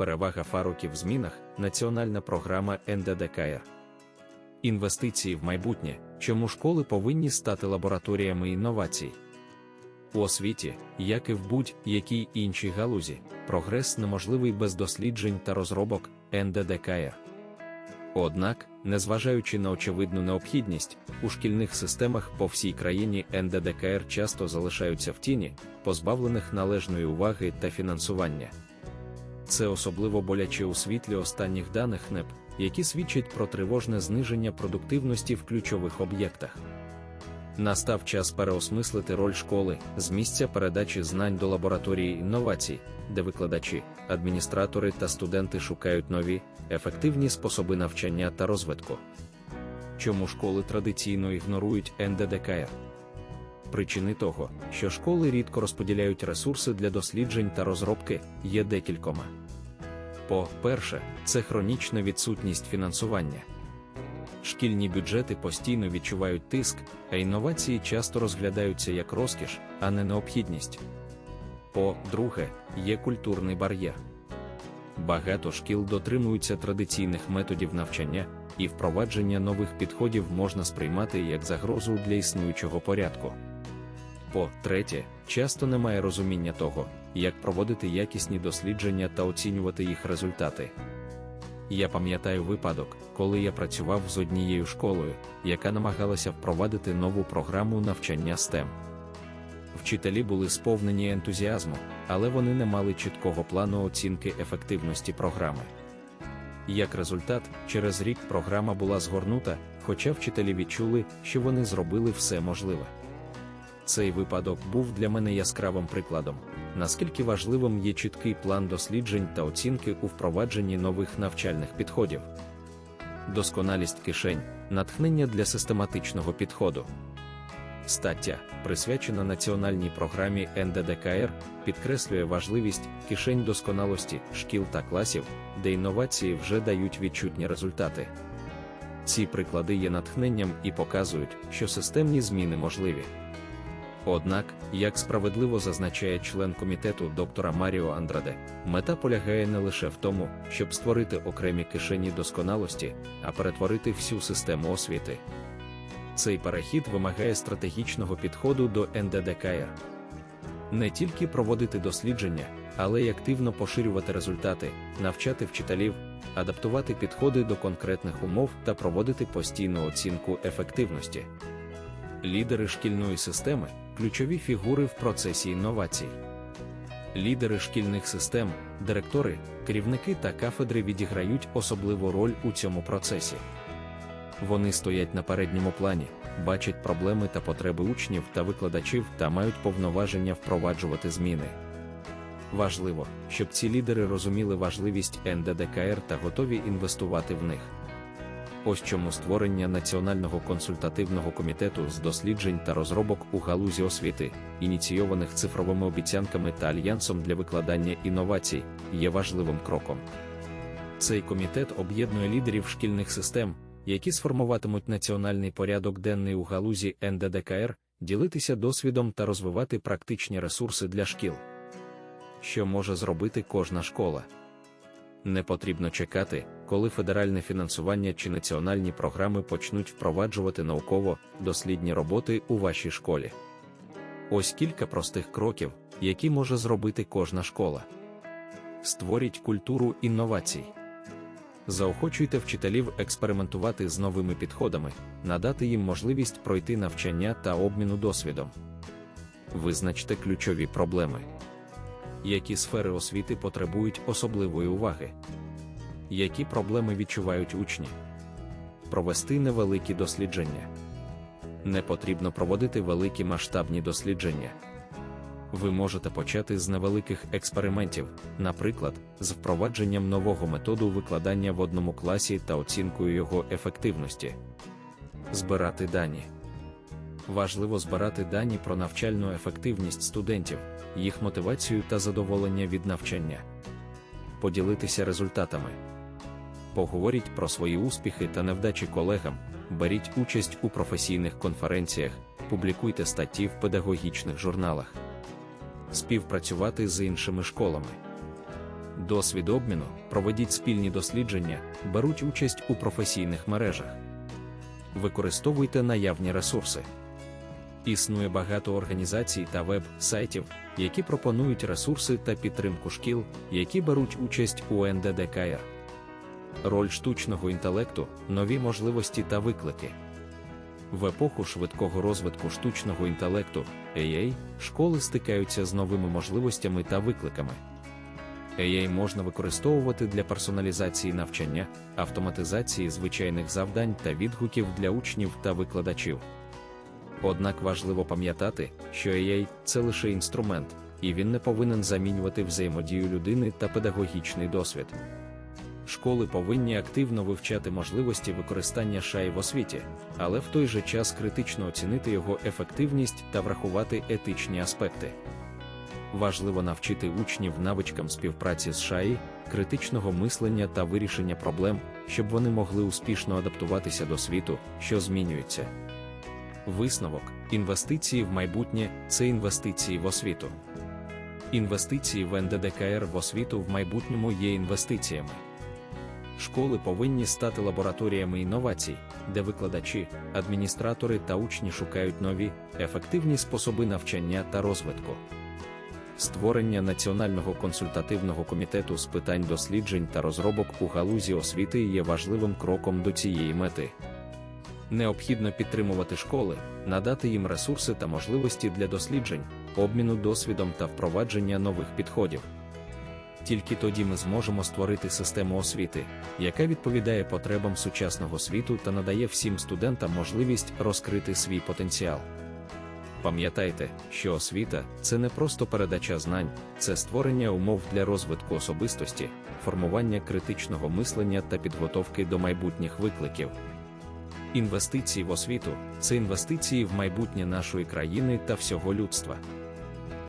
Перевага фаруків в змінах національна програма НДДКР. Інвестиції в майбутнє, чому школи повинні стати лабораторіями інновацій. У освіті, як і в будь-якій іншій галузі, прогрес неможливий без досліджень та розробок НДДКР. Однак, незважаючи на очевидну необхідність, у шкільних системах по всій країні НДДКР часто залишаються в тіні, позбавлених належної уваги та фінансування. Це особливо боляче у світлі останніх даних НЕП, які свідчать про тривожне зниження продуктивності в ключових об'єктах. Настав час переосмислити роль школи з місця передачі знань до лабораторії інновацій, де викладачі, адміністратори та студенти шукають нові, ефективні способи навчання та розвитку. Чому школи традиційно ігнорують НДДКР? Причини того, що школи рідко розподіляють ресурси для досліджень та розробки, є декількома. По-перше, це хронічна відсутність фінансування. Шкільні бюджети постійно відчувають тиск, а інновації часто розглядаються як розкіш, а не необхідність. По-друге, є культурний бар'єр. Багато шкіл дотримуються традиційних методів навчання, і впровадження нових підходів можна сприймати як загрозу для існуючого порядку. По-третє, часто немає розуміння того, як проводити якісні дослідження та оцінювати їх результати. Я пам'ятаю випадок, коли я працював з однією школою, яка намагалася впровадити нову програму навчання STEM. Вчителі були сповнені ентузіазму, але вони не мали чіткого плану оцінки ефективності програми. Як результат, через рік програма була згорнута, хоча вчителі відчули, що вони зробили все можливе. Цей випадок був для мене яскравим прикладом, наскільки важливим є чіткий план досліджень та оцінки у впровадженні нових навчальних підходів. Досконалість кишень, натхнення для систематичного підходу. Стаття, присвячена національній програмі НДДКР, підкреслює важливість кишень досконалості шкіл та класів, де інновації вже дають відчутні результати. Ці приклади є натхненням і показують, що системні зміни можливі. Однак, як справедливо зазначає член комітету доктора Маріо Андраде, мета полягає не лише в тому, щоб створити окремі кишені досконалості, а перетворити всю систему освіти. Цей перехід вимагає стратегічного підходу до НДДКР. Не тільки проводити дослідження, але й активно поширювати результати, навчати вчителів, адаптувати підходи до конкретних умов та проводити постійну оцінку ефективності. Лідери шкільної системи ключові фігури в процесі інновацій. Лідери шкільних систем, директори, керівники та кафедри відіграють особливу роль у цьому процесі. Вони стоять на передньому плані, бачать проблеми та потреби учнів та викладачів та мають повноваження впроваджувати зміни. Важливо, щоб ці лідери розуміли важливість НДДКР та готові інвестувати в них. Ось чому створення Національного консультативного комітету з досліджень та розробок у галузі освіти, ініційованих цифровими обіцянками та альянсом для викладання інновацій, є важливим кроком. Цей комітет об'єднує лідерів шкільних систем, які сформуватимуть національний порядок денний у галузі НДДКР, ділитися досвідом та розвивати практичні ресурси для шкіл. Що може зробити кожна школа? Не потрібно чекати, коли федеральне фінансування чи національні програми почнуть впроваджувати науково-дослідні роботи у вашій школі. Ось кілька простих кроків, які може зробити кожна школа. Створіть культуру інновацій. Заохочуйте вчителів експериментувати з новими підходами, надати їм можливість пройти навчання та обміну досвідом. Визначте ключові проблеми які сфери освіти потребують особливої уваги, які проблеми відчувають учні, провести невеликі дослідження. Не потрібно проводити великі масштабні дослідження. Ви можете почати з невеликих експериментів, наприклад, з впровадженням нового методу викладання в одному класі та оцінкою його ефективності, збирати дані. Важливо збирати дані про навчальну ефективність студентів, їх мотивацію та задоволення від навчання, поділитися результатами. Поговоріть про свої успіхи та невдачі колегам, беріть участь у професійних конференціях, публікуйте статті в педагогічних журналах, співпрацювати з іншими школами. Досвід обміну, проведіть спільні дослідження, беруть участь у професійних мережах. Використовуйте наявні ресурси. Існує багато організацій та веб-сайтів, які пропонують ресурси та підтримку шкіл, які беруть участь у НДДКР. Роль штучного інтелекту, нові можливості та виклики. В епоху швидкого розвитку штучного інтелекту AI, школи стикаються з новими можливостями та викликами. AI можна використовувати для персоналізації навчання, автоматизації звичайних завдань та відгуків для учнів та викладачів. Однак важливо пам'ятати, що AI – це лише інструмент, і він не повинен замінювати взаємодію людини та педагогічний досвід. Школи повинні активно вивчати можливості використання шай в освіті, але в той же час критично оцінити його ефективність та врахувати етичні аспекти. Важливо навчити учнів навичкам співпраці з шаї, критичного мислення та вирішення проблем, щоб вони могли успішно адаптуватися до світу, що змінюється. Висновок: інвестиції в майбутнє це інвестиції в освіту. Інвестиції в НДДКР в освіту в майбутньому є інвестиціями. Школи повинні стати лабораторіями інновацій, де викладачі, адміністратори та учні шукають нові, ефективні способи навчання та розвитку. Створення Національного консультативного комітету з питань досліджень та розробок у галузі освіти є важливим кроком до цієї мети. Необхідно підтримувати школи, надати їм ресурси та можливості для досліджень, обміну досвідом та впровадження нових підходів. Тільки тоді ми зможемо створити систему освіти, яка відповідає потребам сучасного світу та надає всім студентам можливість розкрити свій потенціал. Пам'ятайте, що освіта це не просто передача знань, це створення умов для розвитку особистості, формування критичного мислення та підготовки до майбутніх викликів. Інвестиції в освіту це інвестиції в майбутнє нашої країни та всього людства.